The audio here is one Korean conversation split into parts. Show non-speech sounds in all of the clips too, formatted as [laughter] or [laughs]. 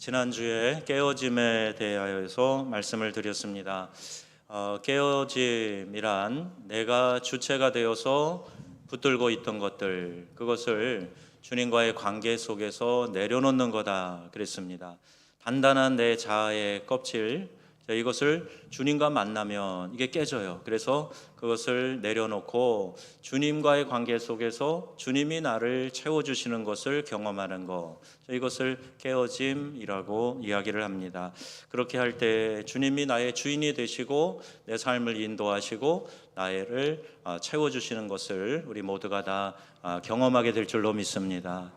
지난주에 깨어짐에 대하여서 말씀을 드렸습니다. 어, 깨어짐이란 내가 주체가 되어서 붙들고 있던 것들 그것을 주님과의 관계 속에서 내려놓는 거다 그랬습니다. 단단한 내 자아의 껍질 자, 이것을 주님과 만나면 이게 깨져요. 그래서 그것을 내려놓고 주님과의 관계 속에서 주님이 나를 채워주시는 것을 경험하는 것. 자, 이것을 깨어짐이라고 이야기를 합니다. 그렇게 할 때 주님이 나의 주인이 되시고 내 삶을 인도하시고 나를 아, 채워주시는 것을 우리 모두가 다 아, 경험하게 될 줄로 믿습니다.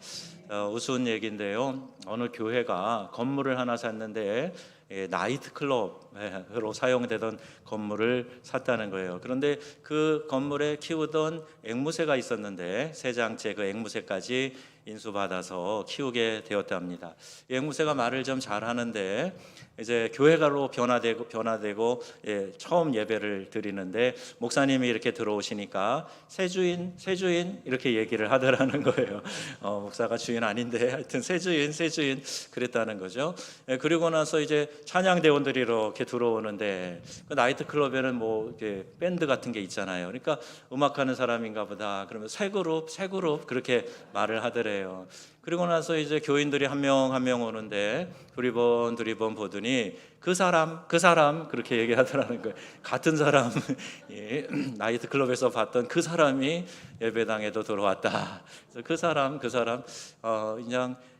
어, 우스운 얘기인데요. 어느 교회가 건물을 하나 샀는데 예, 나이트 클럽으 로 사용되던 건물을 샀다는 거예요. 그런데 그 건물에 키우던 앵무새가 있었는데 세 장째 그 앵무새까지 인수받아서 키우게 되었답니다. 이 앵무새가 말을 좀 잘하는데 이제 교회가로 변화되고 변화되고 예, 처음 예배를 드리는데 목사님이 이렇게 들어오시니까 새 주인 새 주인 이렇게 얘기를 하더라는 거예요. 어, 목사가 주인 아닌데 하여튼 새 주인 새 주인 그랬다는 거죠. 예, 그리고 나서 이제 찬양 대원들이 이렇게 들어오는데 그 나이트 클럽에는 뭐 이렇게 밴드 같은 게 있잖아요. 그러니까 음악하는 사람인가 보다. 그러면 새 그룹 새 그룹 그렇게 말을 하더래요. 그리고 나서 이제 교인들이 한 명 한명 오는데 두리번 두리번 보더니 그 사람 그 사람 그렇게 얘기하더라는 거예요. 같은 사람 [laughs] 예, 나이트 클럽에서 봤던 그 사람이 예배당에도 들어왔다. 그 사람 그 사람 어 그냥 예,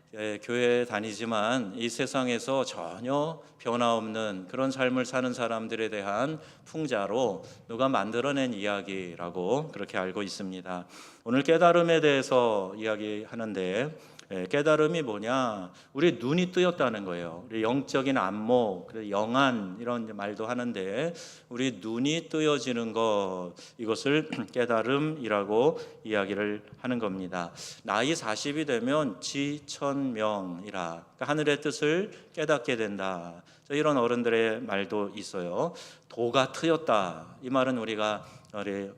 교회 다니지만 이 세상에서 전혀 변화 없는 그런 삶을 사는 사람들에 대한 풍자로 누가 만들어낸 이야기라고 그렇게 알고 있습니다. 오늘 깨달음에 대해서 이야기하는데 예, 깨달음이 뭐냐? 우리 눈이 뜨였다는 거예요. 우리 영적인 안목, 영안 이런 말도 하는데 우리 눈이 뜨여지는 것 이것을 [clears throat] 깨달음이라고 이야기를 하는 겁니다. 나이 40이 되면 지천명이라 그러니까 하늘의 뜻을 깨닫게 된다. 이런 어른들의 말도 있어요. 도가 트였다. 이 말은 우리가 우리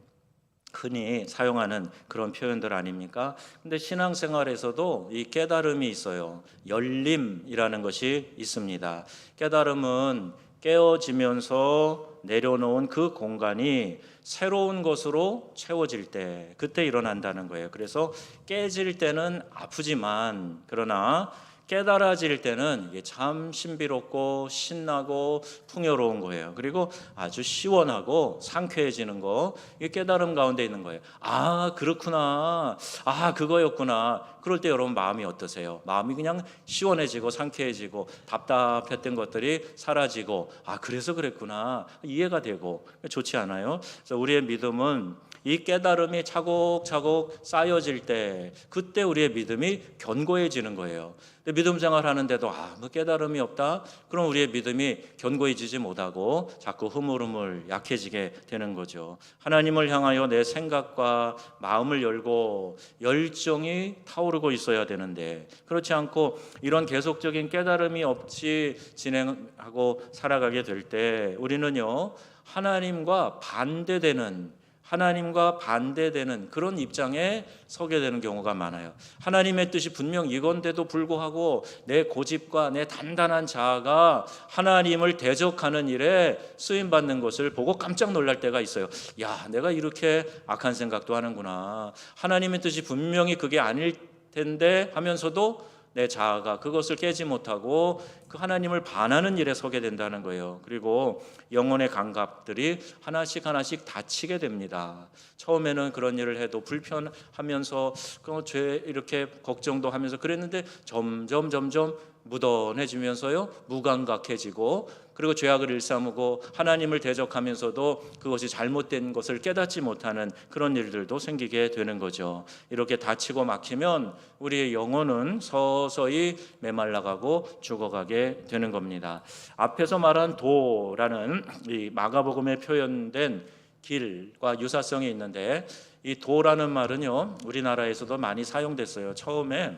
흔히 사용하는 그런 표현들 아닙니까? 근데 신앙생활에서도 이 깨달음이 있어요. 열림이라는 것이 있습니다. 깨달음은 깨어지면서 내려놓은 그 공간이 새로운 것으로 채워질 때 그때 일어난다는 거예요. 그래서 깨질 때는 아프지만 그러나 깨달아질 때는 이게 참 신비롭고 신나고 풍요로운 거예요. 그리고 아주 시원하고 상쾌해지는 거, 이게 깨달음 가운데 있는 거예요. 아, 그렇구나. 아, 그거였구나. 그럴 때 여러분 마음이 어떠세요? 마음이 그냥 시원해지고 상쾌해지고 답답했던 것들이 사라지고, 아, 그래서 그랬구나. 이해가 되고, 좋지 않아요? 그래서 우리의 믿음은 이 깨달음이 차곡차곡 쌓여질 때 그때 우리의 믿음이 견고해지는 거예요. 믿음 생활하는데도 아무 깨달음이 없다. 그럼 우리의 믿음이 견고해지지 못하고 자꾸 흐물흐물 약해지게 되는 거죠. 하나님을 향하여 내 생각과 마음을 열고 열정이 타오르고 있어야 되는데 그렇지 않고 이런 계속적인 깨달음이 없이 진행하고 살아가게 될 때 우리는요 하나님과 반대되는 하나님과 반대되는 그런 입장에 서게 되는 경우가 많아요. 하나님의 뜻이 분명 이건데도 불구하고 내 고집과 내 단단한 자아가 하나님을 대적하는 일에 쓰임 받는 것을 보고 깜짝 놀랄 때가 있어요. 야, 내가 이렇게 악한 생각도 하는구나. 하나님의 뜻이 분명히 그게 아닐 텐데 하면서도 내 자아가 그것을 깨지 못하고 그 하나님을 반하는 일에 서게 된다는 거예요. 그리고 영혼의 감각들이 하나씩 하나씩 다치게 됩니다. 처음에는 그런 일을 해도 불편하면서 그죄 이렇게 걱정도 하면서 그랬는데 점점 점점 무던해지면서요 무감각해지고 그리고 죄악을 일삼고 하나님을 대적하면서도 그것이 잘못된 것을 깨닫지 못하는 그런 일들도 생기게 되는 거죠. 이렇게 다치고 막히면 우리의 영혼은 서서히 메말라가고 죽어가게 되는 겁니다. 앞에서 말한 도라는 이 마가복음에 표현된 길과 유사성이 있는데 이 도라는 말은요 우리나라에서도 많이 사용됐어요. 처음에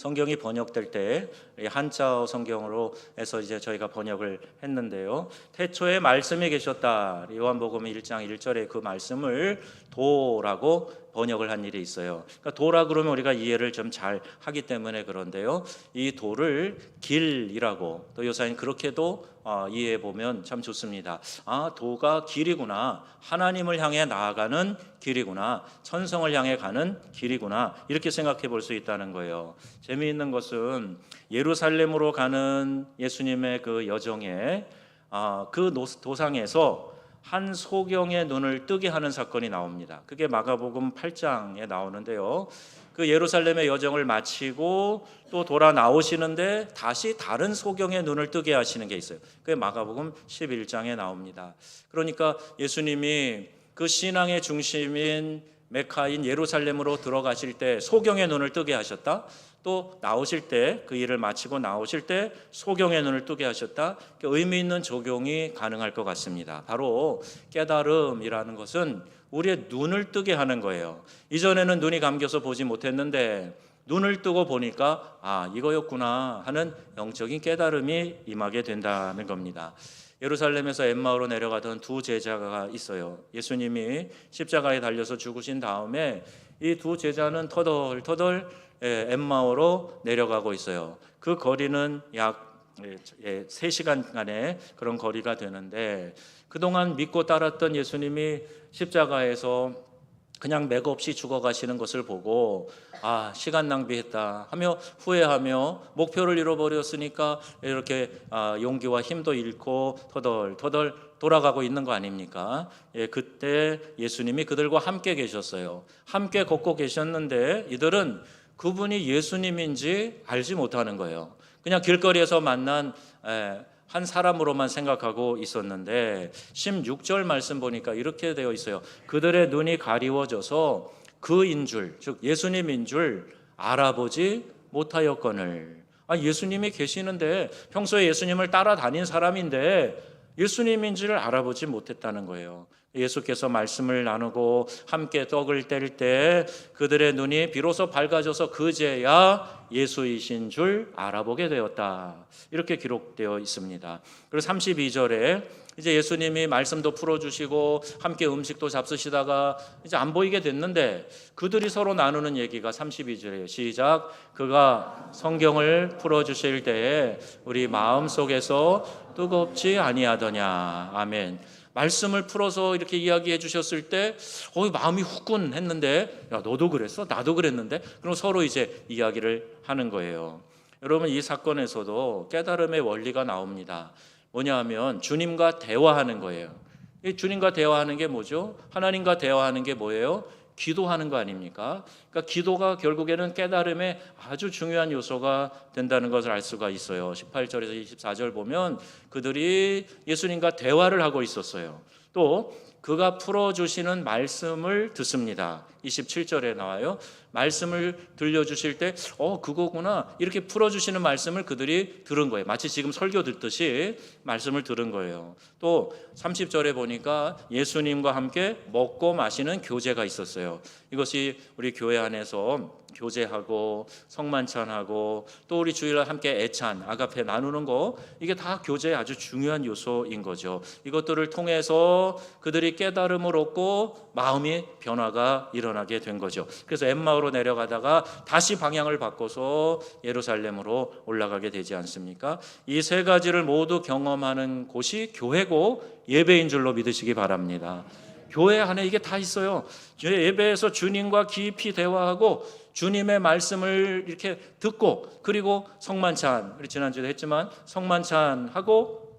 성경이 번역될 때 한자어 성경으로 해서 이제 저희가 번역을 했는데요. 태초에 말씀이 계셨다. 요한복음 1장 1절에 그 말씀을 도라고 번역을 한 일이 있어요. 그러니까 도라 그러면 우리가 이해를 좀 잘 하기 때문에 그런데요. 이 도를 길이라고 또 요사님 그렇게도 어, 이해해 보면 참 좋습니다. 아 도가 길이구나. 하나님을 향해 나아가는 길이구나. 천성을 향해 가는 길이구나. 이렇게 생각해 볼 수 있다는 거예요. 재미있는 것은 예루살렘으로 가는 예수님의 그 여정에 아, 그 노- 도상에서 한 소경의 눈을 뜨게 하는 사건이 나옵니다. 그게 마가복음 8장에 나오는데요. 그 예루살렘의 여정을 마치고 또 돌아 나오시는데 다시 다른 소경의 눈을 뜨게 하시는 게 있어요. 그게 마가복음 11장에 나옵니다. 그러니까 예수님이 그 신앙의 중심인 메카인 예루살렘으로 들어가실 때 소경의 눈을 뜨게 하셨다. 또 나오실 때 그 일을 마치고 나오실 때 소경의 눈을 뜨게 하셨다. 그 의미 있는 적용이 가능할 것 같습니다. 바로 깨달음이라는 것은 우리의 눈을 뜨게 하는 거예요. 이전에는 눈이 감겨서 보지 못했는데 눈을 뜨고 보니까 아 이거였구나 하는 영적인 깨달음이 임하게 된다는 겁니다. 예루살렘에서 엠마오로 내려가던 두 제자가 있어요. 예수님이 십자가에 달려서 죽으신 다음에 이 두 제자는 터덜터덜 예, 엠마오로 내려가고 있어요. 그 거리는 약 예, 3시간간의 그런 거리가 되는데 그동안 믿고 따랐던 예수님이 십자가에서 그냥 맥없이 죽어가시는 것을 보고 아 시간 낭비했다 하며 후회하며 목표를 잃어버렸으니까 이렇게 아, 용기와 힘도 잃고 터덜터덜 돌아가고 있는 거 아닙니까? 예, 그때 예수님이 그들과 함께 계셨어요. 함께 걷고 계셨는데 이들은 그분이 예수님인지 알지 못하는 거예요. 그냥 길거리에서 만난 에, 한 사람으로만 생각하고 있었는데 16절 말씀 보니까 이렇게 되어 있어요. 그들의 눈이 가리워져서 그인 줄, 즉 예수님인 줄 알아보지 못하였거늘. 아, 예수님이 계시는데 평소에 예수님을 따라다닌 사람인데 예수님인 줄 알아보지 못했다는 거예요. 예수께서 말씀을 나누고 함께 떡을 뗄 때 그들의 눈이 비로소 밝아져서 그제야 예수이신 줄 알아보게 되었다. 이렇게 기록되어 있습니다. 그리고 32절에 이제 예수님이 말씀도 풀어주시고 함께 음식도 잡수시다가 이제 안 보이게 됐는데 그들이 서로 나누는 얘기가 32절이에요. 시작. 그가 성경을 풀어주실 때에 우리 마음 속에서 뜨겁지 아니하더냐. 아멘. 말씀을 풀어서 이렇게 이야기해 주셨을 때, 어, 마음이 후끈 했는데, 야, 너도 그랬어? 나도 그랬는데? 그럼 서로 이제 이야기를 하는 거예요. 여러분, 이 사건에서도 깨달음의 원리가 나옵니다. 뭐냐 하면 주님과 대화하는 거예요. 이 주님과 대화하는 게 뭐죠? 하나님과 대화하는 게 뭐예요? 기도하는 거 아닙니까? 그러니까 기도가 결국에는 깨달음의 아주 중요한 요소가 된다는 것을 알 수가 있어요. 18절에서 24절 보면 그들이 예수님과 대화를 하고 있었어요. 또 그가 풀어 주시는 말씀을 듣습니다. 27절에 나와요. 말씀을 들려 주실 때 어, 그거구나. 이렇게 풀어 주시는 말씀을 그들이 들은 거예요. 마치 지금 설교 듣듯이 말씀을 들은 거예요. 또 30절에 보니까 예수님과 함께 먹고 마시는 교제가 있었어요. 이것이 우리 교회 안에서 교제하고 성만찬하고 또 우리 주일날 함께 애찬 아가페 나누는 거 이게 다 교제의 아주 중요한 요소인 거죠. 이것들을 통해서 그들이 깨달음을 얻고 마음이 변화가 일어나게 된 거죠. 그래서 엠마오로 내려가다가 다시 방향을 바꿔서 예루살렘으로 올라가게 되지 않습니까? 이 세 가지를 모두 경험하는 곳이 교회고 예배인 줄로 믿으시기 바랍니다. 교회 안에 이게 다 있어요. 예배에서 주님과 깊이 대화하고 주님의 말씀을 이렇게 듣고 그리고 성만찬 우리 지난주에 했지만 성만찬하고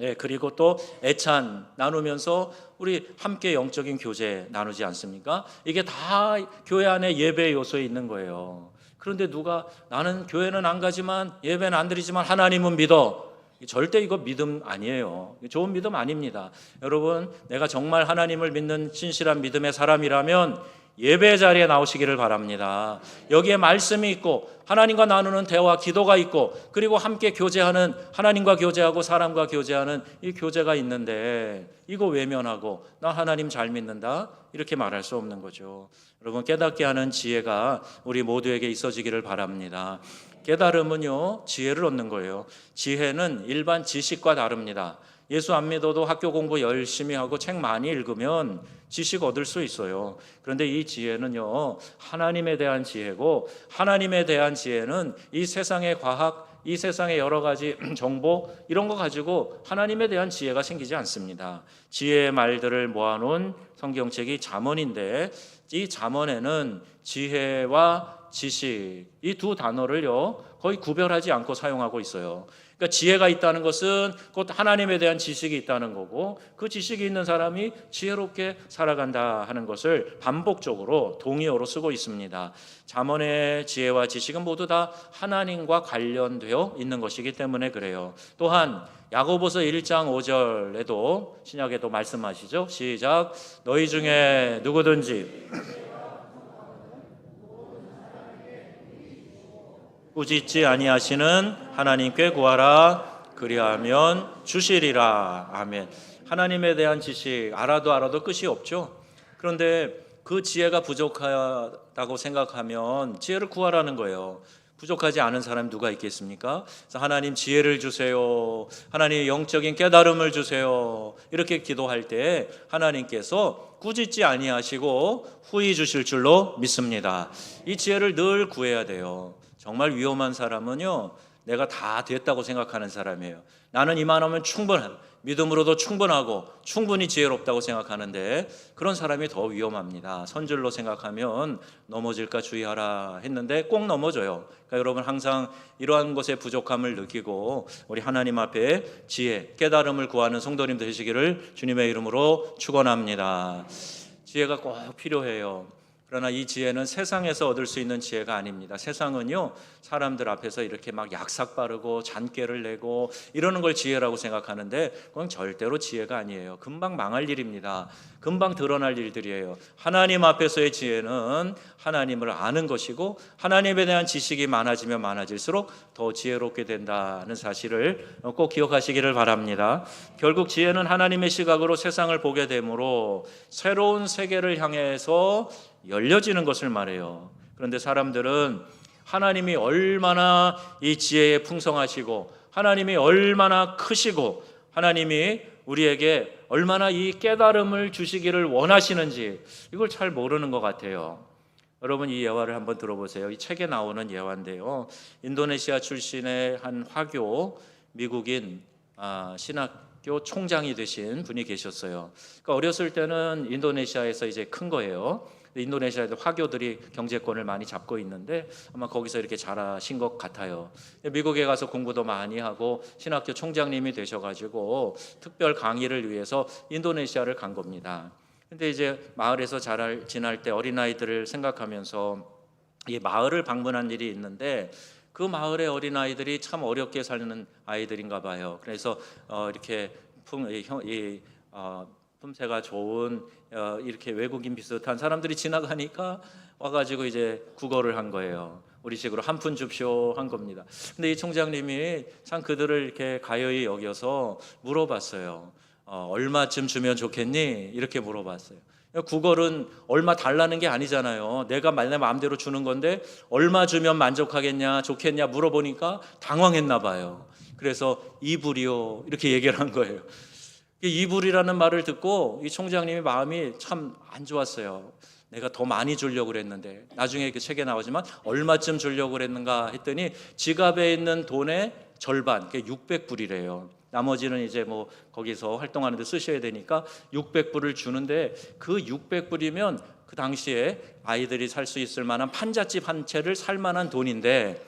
예, 그리고 또 애찬 나누면서 우리 함께 영적인 교제 나누지 않습니까? 이게 다 교회 안에 예배 요소에 있는 거예요. 그런데 누가 나는 교회는 안 가지만 예배는 안 드리지만 하나님은 믿어. 절대 이거 믿음 아니에요. 좋은 믿음 아닙니다. 여러분, 내가 정말 하나님을 믿는 진실한 믿음의 사람이라면 예배 자리에 나오시기를 바랍니다. 여기에 말씀이 있고 하나님과 나누는 대화, 기도가 있고 그리고 함께 교제하는 하나님과 교제하고 사람과 교제하는 이 교제가 있는데 이거 외면하고 나 하나님 잘 믿는다 이렇게 말할 수 없는 거죠. 여러분 깨닫게 하는 지혜가 우리 모두에게 있어지기를 바랍니다. 깨달음은요 지혜를 얻는 거예요. 지혜는 일반 지식과 다릅니다. 예수 안 믿어도 학교 공부 열심히 하고 책 많이 읽으면 지식 얻을 수 있어요. 그런데 이 지혜는요, 하나님에 대한 지혜고, 하나님에 대한 지혜는 이 세상의 과학, 이 세상의 여러 가지 [clears throat] 정보, 이런 거 가지고 하나님에 대한 지혜가 생기지 않습니다. 지혜의 말들을 모아놓은 성경책이 잠언인데, 이 잠언에는 지혜와 지식, 이 두 단어를요, 거의 구별하지 않고 사용하고 있어요. 그러니까 지혜가 있다는 것은 곧 하나님에 대한 지식이 있다는 거고 그 지식이 있는 사람이 지혜롭게 살아간다 하는 것을 반복적으로 동의어로 쓰고 있습니다. 잠언의 지혜와 지식은 모두 다 하나님과 관련되어 있는 것이기 때문에 그래요. 또한 야고보서 1장 5절에도 신약에도 말씀하시죠. 시작. 너희 중에 누구든지 꾸짖지 아니하시는 하나님께 구하라 그리하면 주시리라 아멘 하나님에 대한 지식 알아도 알아도 끝이 없죠 그런데 그 지혜가 부족하다고 생각하면 지혜를 구하라는 거예요 부족하지 않은 사람 누가 있겠습니까? 하나님 지혜를 주세요. 하나님 영적인 깨달음을 주세요. 이렇게 기도할 때 하나님께서 꾸짖지 아니하시고 후히 주실 줄로 믿습니다. 이 지혜를 늘 구해야 돼요. 정말 위험한 사람은요, 내가 다 됐다고 생각하는 사람이에요. 나는 이만하면 충분한, 믿음으로도 충분하고 충분히 지혜롭다고 생각하는데 그런 사람이 더 위험합니다. 선줄로 생각하면 넘어질까 주의하라 했는데 꼭 넘어져요. 그러니까 여러분 항상 이러한 것에 부족함을 느끼고 우리 하나님 앞에 지혜, 깨달음을 구하는 성도님 되시기를 주님의 이름으로 축원합니다. 지혜가 꼭 필요해요. 그러나 이 지혜는 세상에서 얻을 수 있는 지혜가 아닙니다. 세상은요, 사람들 앞에서 이렇게 막 약삭 바르고 잔꾀를 내고 이러는 걸 지혜라고 생각하는데 그건 절대로 지혜가 아니에요. 금방 망할 일입니다. 금방 드러날 일들이에요. 하나님 앞에서의 지혜는 하나님을 아는 것이고 하나님에 대한 지식이 많아지면 많아질수록 더 지혜롭게 된다는 사실을 꼭 기억하시기를 바랍니다. 결국 지혜는 하나님의 시각으로 세상을 보게 되므로 새로운 세계를 향해서 열려지는 것을 말해요. 그런데 사람들은 하나님이 얼마나 이 지혜에 풍성하시고 하나님이 얼마나 크시고 하나님이 우리에게 얼마나 이 깨달음을 주시기를 원하시는지 이걸 잘 모르는 것 같아요. 여러분 이 예화를 한번 들어보세요. 이 책에 나오는 예화인데요. 인도네시아 출신의 한 화교 미국인 아, 신학교 총장이 되신 분이 계셨어요. 그러니까 어렸을 때는 인도네시아에서 이제 큰 거예요. 인도네시아에도 화교들이 경제권을 많이 잡고 있는데 아마 거기서 이렇게 자라신 것 같아요. 미국에 가서 공부도 많이 하고 신학교 총장님이 되셔가지고 특별 강의를 위해서 인도네시아를 간 겁니다. 근데 이제 마을에서 자랄 지날 때 어린아이들을 생각하면서 이 마을을 방문한 일이 있는데 그 마을의 어린아이들이 참 어렵게 사는 아이들인가 봐요. 그래서 어 이렇게 품, 이, 형- 이, 어, 품새가 좋은 어, 이렇게 외국인 비슷한 사람들이 지나가니까 와가지고 이제 국어를 한 거예요. 우리식으로 한 푼 줍쇼 한 겁니다. 근데 이 총장님이 참 그들을 이렇게 가여이 여겨서 물어봤어요. 어, 얼마쯤 주면 좋겠니? 이렇게 물어봤어요. 국어는 얼마 달라는 게 아니잖아요. 내가 내 마음대로 주는 건데 얼마 주면 만족하겠냐, 좋겠냐 물어보니까 당황했나 봐요. 그래서 이불이요 이렇게 얘기를 한 거예요. 이 이불이라는 말을 듣고 이 총장님의 마음이 참 안 좋았어요. 내가 더 많이 주려고 그랬는데 나중에 그 책에 나오지만 얼마쯤 주려고 그랬는가 했더니 지갑에 있는 돈의 절반, 그게 600불이래요. 나머지는 이제 뭐 거기서 활동하는데 쓰셔야 되니까 600불을 주는데 그 600불이면 그 당시에 아이들이 살 수 있을 만한 판잣집 한 채를 살 만한 돈인데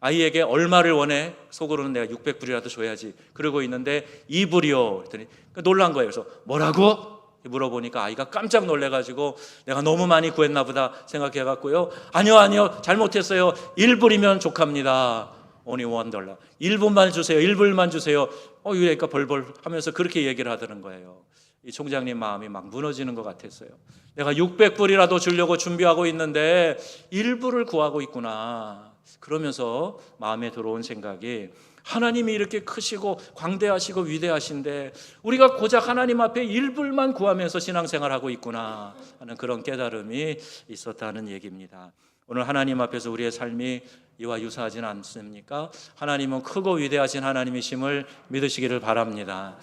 아이에게 얼마를 원해? 속으로는 내가 600불이라도 줘야지. 그러고 있는데 이불이요. 그랬더니 놀란 거예요. 그래서 뭐라고? 물어보니까 아이가 깜짝 놀래가지고 내가 너무 많이 구했나 보다 생각해갖고요. 아니요, 아니요, 잘못했어요. 1불이면 족합니다. one dollar. 1불만 주세요. 1불만 주세요. 어, 이러니까 벌벌 하면서 그렇게 얘기를 하더는 거예요. 이 총장님 마음이 막 무너지는 것 같았어요. 내가 600불이라도 주려고 준비하고 있는데 1불을 구하고 있구나. 그러면서 마음에 들어온 생각이 하나님이 이렇게 크시고 광대하시고 위대하신데 우리가 고작 하나님 앞에 일불만 구하면서 신앙생활하고 있구나 하는 그런 깨달음이 있었다는 얘기입니다. 오늘 하나님 앞에서 우리의 삶이 이와 유사하진 않습니까? 하나님은 크고 위대하신 하나님이심을 믿으시기를 바랍니다.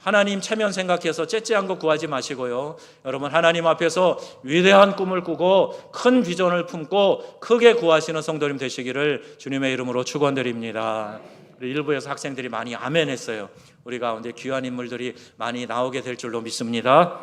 하나님 체면 생각해서 째째한 거 구하지 마시고요. 여러분 하나님 앞에서 위대한 꿈을 꾸고 큰 비전을 품고 크게 구하시는 성도님 되시기를 주님의 이름으로 축원드립니다. 일부에서 학생들이 많이 아멘했어요. 우리 가운데 귀한 인물들이 많이 나오게 될 줄로 믿습니다.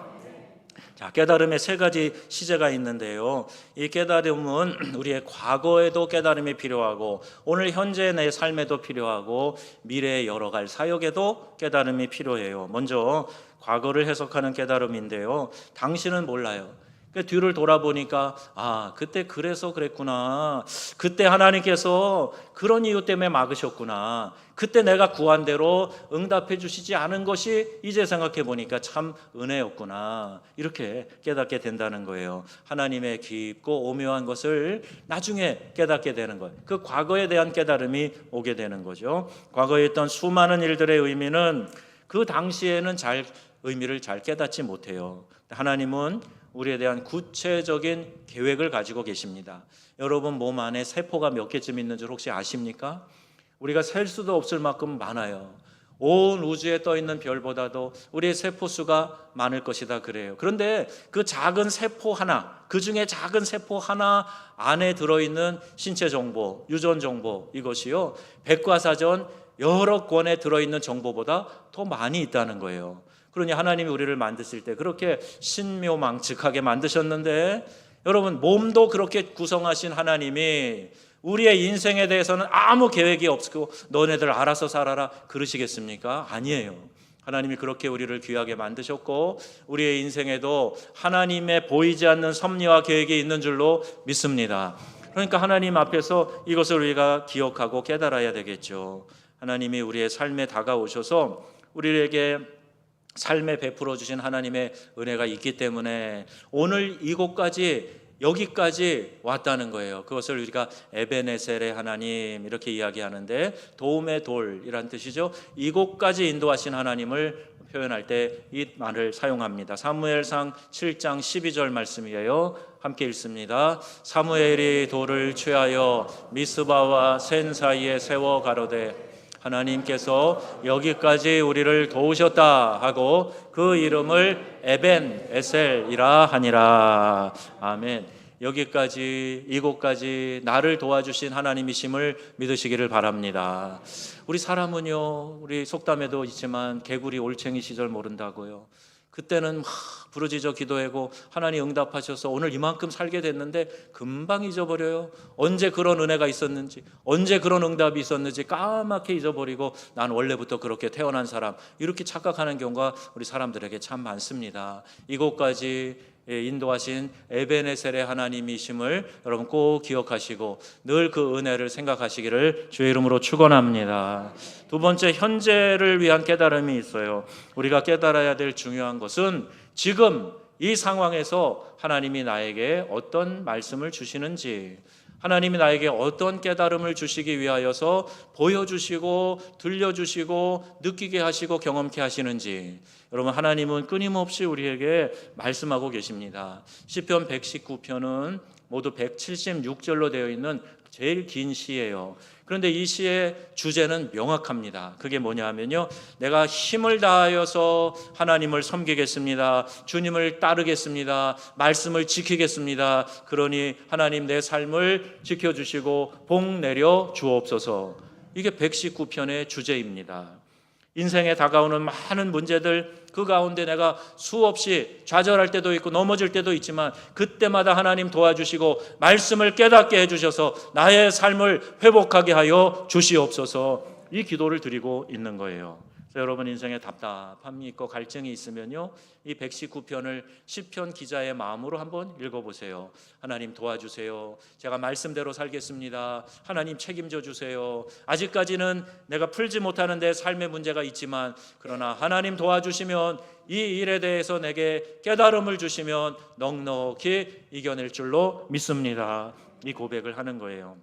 자, 깨달음의 세 가지 시제가 있는데요. 이 깨달음은 [clears throat] 우리의 과거에도 깨달음이 필요하고 오늘 현재 내 삶에도 필요하고 미래에 열어갈 사역에도 깨달음이 필요해요. 먼저 과거를 해석하는 깨달음인데요. 당신은 몰라요. 그 뒤를 돌아보니까 아 그때 그래서 그랬구나. 그때 하나님께서 그런 이유 때문에 막으셨구나. 그때 내가 구한 대로 응답해 주시지 않은 것이 이제 생각해 보니까 참 은혜였구나. 이렇게 깨닫게 된다는 거예요. 하나님의 깊고 오묘한 것을 나중에 깨닫게 되는 거예요. 그 과거에 대한 깨달음이 오게 되는 거죠. 과거에 있던 수많은 일들의 의미는 그 당시에는 잘 의미를 잘 깨닫지 못해요. 하나님은 우리에 대한 구체적인 계획을 가지고 계십니다. 여러분 몸 안에 세포가 몇 개쯤 있는 줄 혹시 아십니까? 우리가 셀 수도 없을 만큼 많아요. 온 우주에 떠 있는 별보다도 우리의 세포 수가 많을 것이다 그래요. 그런데 그 작은 세포 하나, 그 중에 작은 세포 하나 안에 들어 있는 신체 정보, 유전 정보 이것이요. 백과사전 여러 권에 들어 있는 정보보다 더 많이 있다는 거예요. 그러니 하나님이 우리를 만드실 때 그렇게 신묘망측하게 만드셨는데 여러분 몸도 그렇게 구성하신 하나님이 우리의 인생에 대해서는 아무 계획이 없고 너네들 알아서 살아라 그러시겠습니까? 아니에요. 하나님이 그렇게 우리를 귀하게 만드셨고 우리의 인생에도 하나님의 보이지 않는 섭리와 계획이 있는 줄로 믿습니다. 그러니까 하나님 앞에서 이것을 우리가 기억하고 깨달아야 되겠죠. 하나님이 우리의 삶에 다가오셔서 우리에게 삶에 베풀어 주신 하나님의 은혜가 있기 때문에 오늘 이곳까지 여기까지 왔다는 거예요. 그것을 우리가 에베네셀의 하나님 이렇게 이야기하는데 도움의 돌이란 뜻이죠. 이곳까지 인도하신 하나님을 표현할 때 이 말을 사용합니다. 사무엘상 7장 12절 말씀이에요. 함께 읽습니다. 사무엘이 돌을 취하여 미스바와 센 사이에 세워 가로되 하나님께서 여기까지 우리를 도우셨다 하고 그 이름을 에벤 에셀이라 하니라. 아멘. 여기까지 이곳까지 나를 도와주신 하나님이심을 믿으시기를 바랍니다. 우리 사람은요, 우리 속담에도 있지만 개구리 올챙이 시절 모른다고요. 그때는 막 부르짖어 기도하고 하나님 응답하셔서 오늘 이만큼 살게 됐는데 금방 잊어버려요. 언제 그런 은혜가 있었는지, 언제 그런 응답이 있었는지 까맣게 잊어버리고 난 원래부터 그렇게 태어난 사람 이렇게 착각하는 경우가 우리 사람들에게 참 많습니다. 이곳까지 예, 인도하신 에베네셀의 하나님이심을 여러분 꼭 기억하시고 늘 그 은혜를 생각하시기를 주의 이름으로 축원합니다. 두 번째 현재를 위한 깨달음이 있어요. 우리가 깨달아야 될 중요한 것은 지금 이 상황에서 하나님이 나에게 어떤 말씀을 주시는지 하나님이 나에게 어떤 깨달음을 주시기 위하여서 보여주시고 들려주시고 느끼게 하시고 경험케 하시는지 여러분 하나님은 끊임없이 우리에게 말씀하고 계십니다. 시편 119편은 모두 176절로 되어 있는 제일 긴 시예요. 그런데 이 시의 주제는 명확합니다. 그게 뭐냐 하면요. 내가 힘을 다하여서 하나님을 섬기겠습니다. 주님을 따르겠습니다. 말씀을 지키겠습니다. 그러니 하나님 내 삶을 지켜주시고 복 내려 주옵소서. 이게 119편의 주제입니다. 인생에 다가오는 많은 문제들 그 가운데 내가 수없이 좌절할 때도 있고 넘어질 때도 있지만 그때마다 하나님 도와주시고 말씀을 깨닫게 해주셔서 나의 삶을 회복하게 하여 주시옵소서 이 기도를 드리고 있는 거예요. 여러분 인생에 답답함이 있고 갈증이 있으면요. 이 119편을 시편 기자의 마음으로 한번 읽어 보세요. 하나님 도와주세요. 제가 말씀대로 살겠습니다. 하나님 책임져 주세요. 아직까지는 내가 풀지 못하는 데 삶의 문제가 있지만 그러나 하나님 도와주시면 이 일에 대해서 내게 깨달음을 주시면 넉넉히 이겨낼 줄로 믿습니다. 이 고백을 하는 거예요.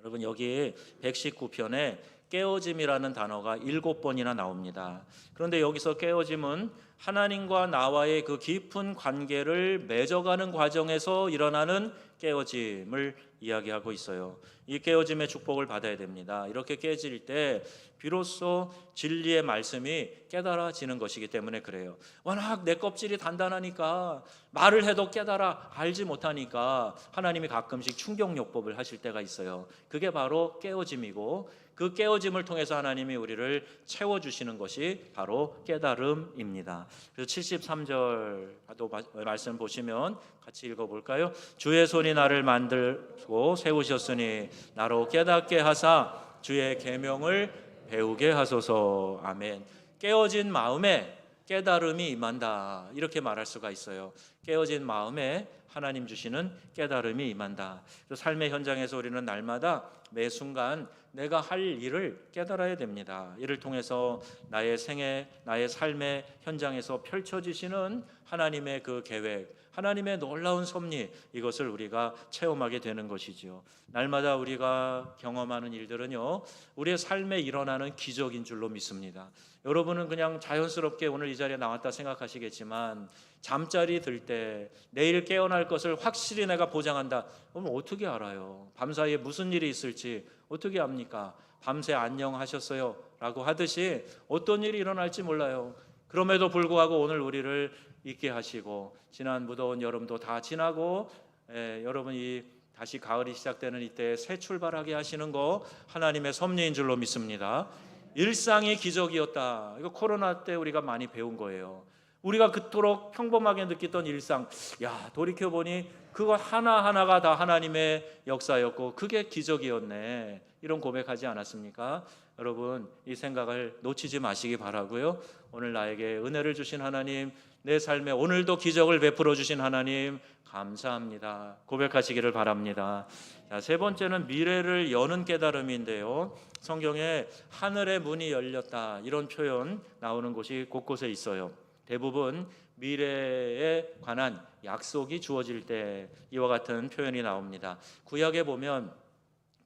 여러분 여기 119편에 깨어짐이라는 단어가 일곱 번이나 나옵니다. 그런데 여기서 깨어짐은 하나님과 나와의 그 깊은 관계를 맺어가는 과정에서 일어나는 깨어짐을 이야기하고 있어요. 이 깨어짐의 축복을 받아야 됩니다. 이렇게 깨질 때 비로소 진리의 말씀이 깨달아지는 것이기 때문에 그래요. 워낙 내 껍질이 단단하니까 말을 해도 깨달아 알지 못하니까 하나님이 가끔씩 충격요법을 하실 때가 있어요. 그게 바로 깨어짐이고 그 깨어짐을 통해서 하나님이 우리를 채워 주시는 것이 바로 깨달음입니다. 그래서 73절도 말씀 보시면 같이 읽어 볼까요? 주의 손이 나를 만들고 세우셨으니 나로 깨닫게 하사 주의 계명을 배우게 하소서. 아멘. 깨어진 마음에 깨달음이 임한다. 이렇게 말할 수가 있어요. 깨어진 마음에 하나님 주시는 깨달음이 임한다. 삶의 현장에서 우리는 날마다 매 순간 내가 할 일을 깨달아야 됩니다. 이를 통해서 나의 생애, 나의 삶의 현장에서 펼쳐지시는 하나님의 그 계획, 하나님의 놀라운 섭리 이것을 우리가 체험하게 되는 것이지요. 날마다 우리가 경험하는 일들은요. 우리의 삶에 일어나는 기적인 줄로 믿습니다. 여러분은 그냥 자연스럽게 오늘 이 자리에 나왔다 생각하시겠지만 잠자리 들 때 내일 깨어날 것을 확실히 내가 보장한다. 그럼 어떻게 알아요? 밤사이에 무슨 일이 있을지 어떻게 압니까? 밤새 안녕하셨어요? 라고 하듯이 어떤 일이 일어날지 몰라요. 그럼에도 불구하고 오늘 우리를 있게 하시고 지난 무더운 여름도 다 지나고 예, 여러분이 다시 가을이 시작되는 이때 새 출발하게 하시는 거 하나님의 섭리인 줄로 믿습니다. 일상이 기적이었다. 이거 코로나 때 우리가 많이 배운 거예요. 우리가 그토록 평범하게 느꼈던 일상, 야 돌이켜 보니 그거 하나 하나가 다 하나님의 역사였고 그게 기적이었네. 이런 고백하지 않았습니까? 여러분 이 생각을 놓치지 마시기 바라고요. 오늘 나에게 은혜를 주신 하나님, 내 삶에 오늘도 기적을 베풀어 주신 하나님 감사합니다. 고백하시기를 바랍니다. 자, 세 번째는 미래를 여는 깨달음인데요. 성경에 하늘의 문이 열렸다 이런 표현 나오는 곳이 곳곳에 있어요. 대부분 미래에 관한 약속이 주어질 때 이와 같은 표현이 나옵니다. 구약에 보면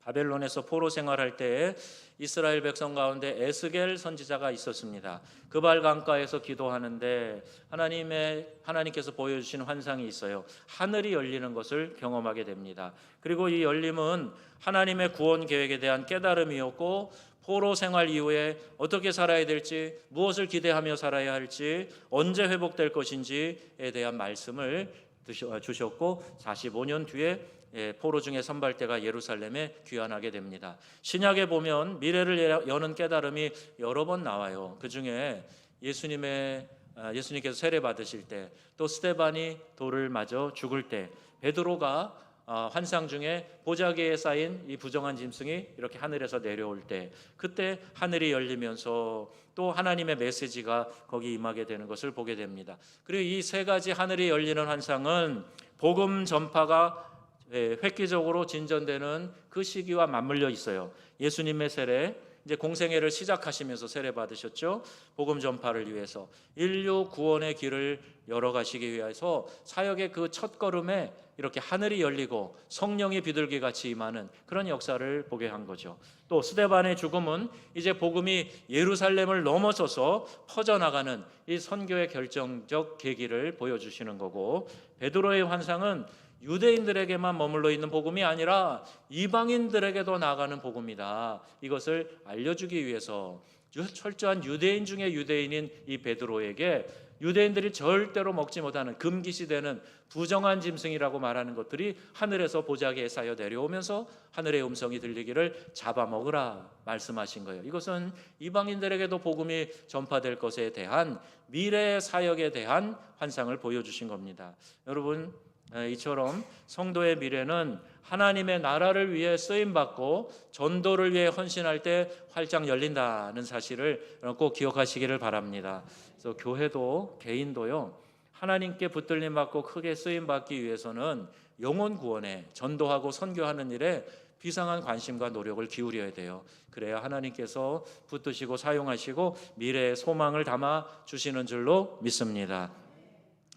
바벨론에서 포로 생활할 때 이스라엘 백성 가운데 에스겔 선지자가 있었습니다. 그발 강가에서 기도하는데 하나님의 하나님께서 보여주신 환상이 있어요. 하늘이 열리는 것을 경험하게 됩니다. 그리고 이 열림은 하나님의 구원 계획에 대한 깨달음이었고 포로 생활 이후에 어떻게 살아야 될지, 무엇을 기대하며 살아야 할지, 언제 회복될 것인지에 대한 말씀을 주셨고 45년 뒤에 예, 포로 중에 선발대가 예루살렘에 귀환하게 됩니다. 신약에 보면 미래를 여는 깨달음이 여러 번 나와요. 그 중에 예수님의 아, 예수님께서 세례 받으실 때, 또 스테반이 돌을 맞아 죽을 때, 베드로가 아, 환상 중에 보자기에 쌓인 이 부정한 짐승이 이렇게 하늘에서 내려올 때, 그때 하늘이 열리면서 또 하나님의 메시지가 거기 임하게 되는 것을 보게 됩니다. 그리고 이 세 가지 하늘이 열리는 환상은 복음 전파가 예, 획기적으로 진전되는 그 시기와 맞물려 있어요. 예수님의 세례, 이제 공생애를 시작하시면서 세례 받으셨죠. 복음 전파를 위해서 인류 구원의 길을 열어 가시기 위해서 사역의 그 첫 걸음에 이렇게 하늘이 열리고 성령이 비둘기 같이 임하는 그런 역사를 보게 한 거죠. 또 스데반의 죽음은 이제 복음이 예루살렘을 넘어서서 퍼져 나가는 이 선교의 결정적 계기를 보여 주시는 거고 베드로의 환상은 유대인들에게만 머물러 있는 복음이 아니라 이방인들에게도 나가는 복음이다. 이것을 알려주기 위해서 철저한 유대인 중에 유대인인 이 베드로에게 유대인들이 절대로 먹지 못하는 금기시되는 부정한 짐승이라고 말하는 것들이 하늘에서 보자기에 쌓여 내려오면서 하늘의 음성이 들리기를 잡아먹으라 말씀하신 거예요. 이것은 이방인들에게도 복음이 전파될 것에 대한 미래의 사역에 대한 환상을 보여주신 겁니다. 여러분 예, 이처럼 성도의 미래는 하나님의 나라를 위해 쓰임 받고 전도를 위해 헌신할 때 활짝 열린다는 사실을 꼭 기억하시기를 바랍니다. 그래서 교회도 개인도요. 하나님께 붙들림 받고 크게 쓰임 받기 위해서는 영혼 구원에 전도하고 선교하는 일에 비상한 관심과 노력을 기울여야 돼요. 그래야 하나님께서 붙드시고 사용하시고 미래의 소망을 담아 주시는 줄로 믿습니다.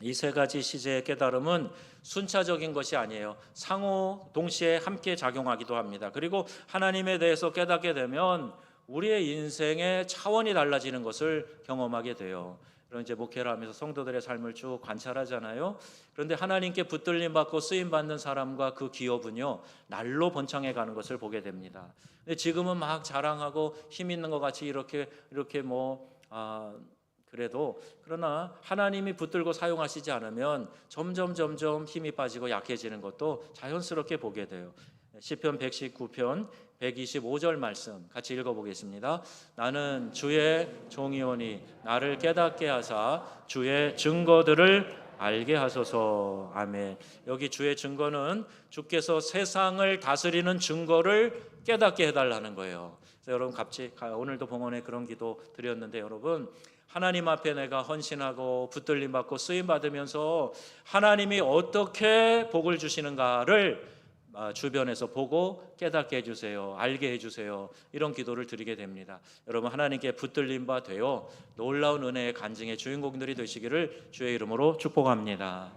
이 세 가지 시제의 깨달음은 순차적인 것이 아니에요. 상호 동시에 함께 작용하기도 합니다. 그리고 하나님에 대해서 깨닫게 되면 우리의 인생의 차원이 달라지는 것을 경험하게 돼요. 그런 이제 목회를 하면서 성도들의 삶을 쭉 관찰하잖아요. 그런데 하나님께 붙들림 받고 쓰임 받는 사람과 그 기업은요 날로 번창해 가는 것을 보게 됩니다. 근데 지금은 막 자랑하고 힘 있는 것 같이 이렇게 이렇게 뭐 아, 그래도 그러나 하나님이 붙들고 사용하시지 않으면 점점 점점 힘이 빠지고 약해지는 것도 자연스럽게 보게 돼요. 시편 119편 125절 말씀 같이 읽어 보겠습니다. 나는 주의 종이오니 나를 깨닫게 하사 주의 증거들을 알게 하소서. 아멘. 여기 주의 증거는 주께서 세상을 다스리는 증거를 깨닫게 해달라는 거예요. 여러분 같이 오늘도 봉헌에 그런 기도 드렸는데 여러분 하나님 앞에 내가 헌신하고 붙들림 받고 쓰임 받으면서 하나님이 어떻게 복을 주시는가를 아, 주변에서 보고 깨닫게 해주세요. 알게 해주세요. 이런 기도를 드리게 됩니다. 여러분 하나님께 붙들림 바 되어 놀라운 은혜의 간증의 주인공들이 되시기를 주의 이름으로 축복합니다.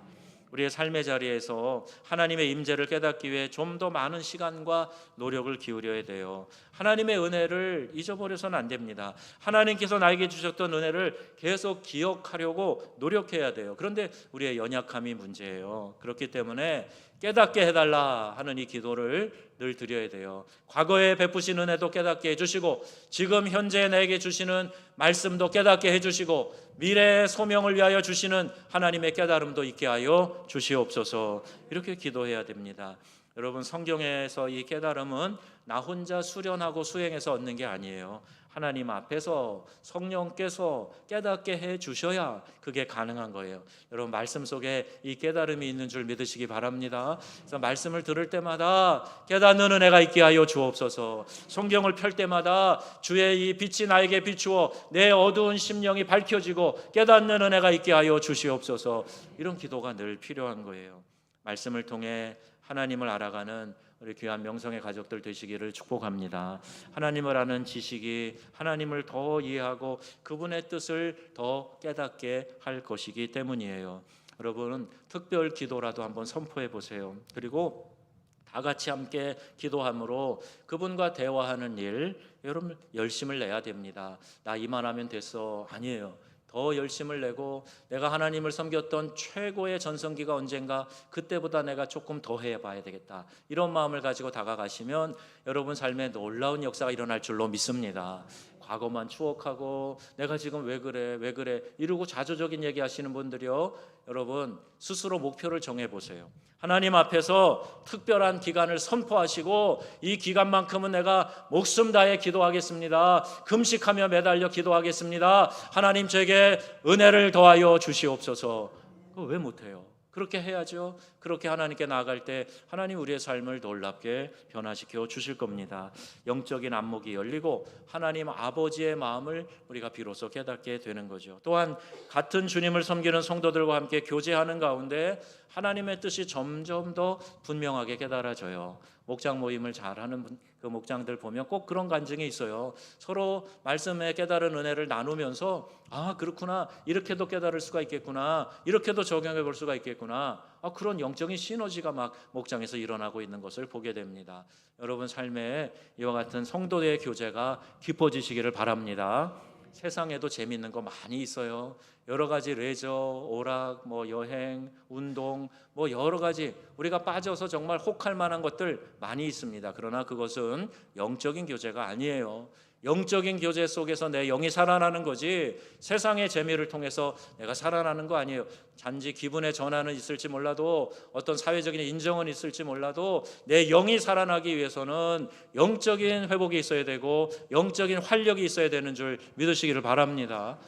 우리의 삶의 자리에서 하나님의 임재를 깨닫기 위해 좀 더 많은 시간과 노력을 기울여야 돼요. 하나님의 은혜를 잊어버려서는 안 됩니다. 하나님께서 나에게 주셨던 은혜를 계속 기억하려고 노력해야 돼요. 그런데 우리의 연약함이 문제예요. 그렇기 때문에 깨닫게 해달라 하는 이 기도를 늘 드려야 돼요. 과거에 베푸신 은혜도 깨닫게 해주시고 지금 현재 내게 주시는 말씀도 깨닫게 해주시고 미래의 소명을 위하여 주시는 하나님의 깨달음도 있게 하여 주시옵소서 이렇게 기도해야 됩니다. 여러분 성경에서 이 깨달음은 나 혼자 수련하고 수행해서 얻는 게 아니에요. 하나님 앞에서 성령께서 깨닫게 해 주셔야 그게 가능한 거예요. 여러분 말씀 속에 이 깨달음이 있는 줄 믿으시기 바랍니다. 그래서 말씀을 들을 때마다 깨닫는 은혜가 있게 하여 주옵소서. 성경을 펼 때마다 주의 이 빛이 나에게 비추어 내 어두운 심령이 밝혀지고 깨닫는 은혜가 있게 하여 주시옵소서. 이런 기도가 늘 필요한 거예요. 말씀을 통해 하나님을 알아가는 우리 귀한 명성의 가족들 되시기를 축복합니다. 하나님을 아는 지식이 하나님을 더 이해하고 그분의 뜻을 더 깨닫게 할 것이기 때문이에요. 여러분 특별 기도라도 한번 선포해 보세요. 그리고 다 같이 함께 기도함으로 그분과 대화하는 일 여러분 열심을 내야 됩니다. 나 이만하면 됐어 아니에요. 더 열심을 내고 내가 하나님을 섬겼던 최고의 전성기가 언젠가 그때보다 내가 조금 더 해봐야 되겠다 이런 마음을 가지고 다가가시면 여러분 삶에 놀라운 역사가 일어날 줄로 믿습니다. 과거만 추억하고 내가 지금 왜 그래 왜 그래 이러고 자조적인 얘기하시는 분들이요 여러분 스스로 목표를 정해 보세요. 하나님 앞에서 특별한 기간을 선포하시고 이 기간만큼은 내가 목숨 다해 기도하겠습니다. 금식하며 매달려 기도하겠습니다. 하나님 저에게 은혜를 더하여 주시옵소서. 그거 왜 못해요? 그렇게 해야죠. 그렇게 하나님께 나아갈 때 하나님 우리의 삶을 놀랍게 변화시켜 주실 겁니다. 영적인 안목이 열리고 하나님 아버지의 마음을 우리가 비로소 깨닫게 되는 거죠. 또한 같은 주님을 섬기는 성도들과 함께 교제하는 가운데 하나님의 뜻이 점점 더 분명하게 깨달아져요. 목장 모임을 잘하는 분, 그 목장들 보면 꼭 그런 간증이 있어요. 서로 말씀에 깨달은 은혜를 나누면서 아 그렇구나 이렇게도 깨달을 수가 있겠구나 이렇게도 적용해 볼 수가 있겠구나 아, 그런 영적인 시너지가 막 목장에서 일어나고 있는 것을 보게 됩니다. 여러분 삶에 이와 같은 성도의 교제가 깊어지시기를 바랍니다. 세상에도 재밌는 거 많이 있어요. 여러 가지 레저, 오락, 뭐 여행, 운동, 뭐 여러 가지 우리가 빠져서 정말 혹할 만한 것들 많이 있습니다. 그러나 그것은 영적인 교제가 아니에요. 영적인 교제 속에서 내 영이 살아나는 거지 세상의 재미를 통해서 내가 살아나는 거 아니에요. 단지 기분의 전환은 있을지 몰라도 어떤 사회적인 인정은 있을지 몰라도 내 영이 살아나기 위해서는 영적인 회복이 있어야 되고 영적인 활력이 있어야 되는 줄 믿으시기를 바랍니다.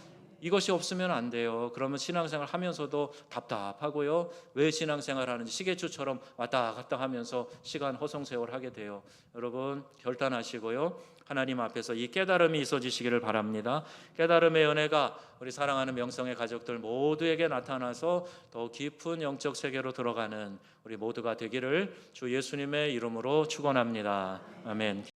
이것이 없으면 안 돼요. 그러면 신앙생활 하면서도 답답하고요. 왜 신앙생활 하는지 시계추처럼 왔다 갔다 하면서 시간 허송세월 하게 돼요. 여러분 결단하시고요. 하나님 앞에서 이 깨달음이 있어지시기를 바랍니다. 깨달음의 은혜가 우리 사랑하는 명성의 가족들 모두에게 나타나서 더 깊은 영적 세계로 들어가는 우리 모두가 되기를 주 예수님의 이름으로 축원합니다. 아멘.